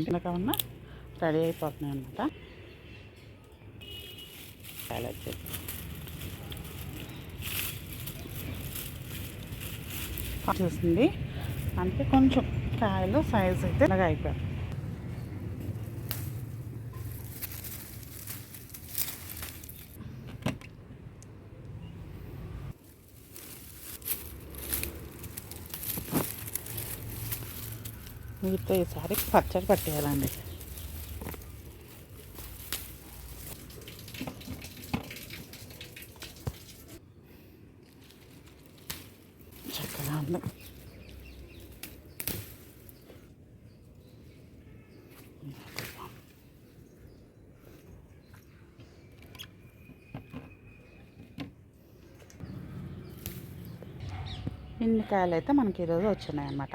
ఇంకా ఉన్న రెడీ అయిపోతున్నాయి అనమాట చాలా వచ్చేసి చూసింది? అంటే కొంచెం కాయలు సైజ్ అయితే ఇలాగ అయిపోయాయి. వీటితో ఈసారి పచ్చడి పట్టేయాలండి. చక్కగా ఉంది. ఇన్ని కాయలు అయితే మనకి ఈరోజు వచ్చినాయి అన్నమాట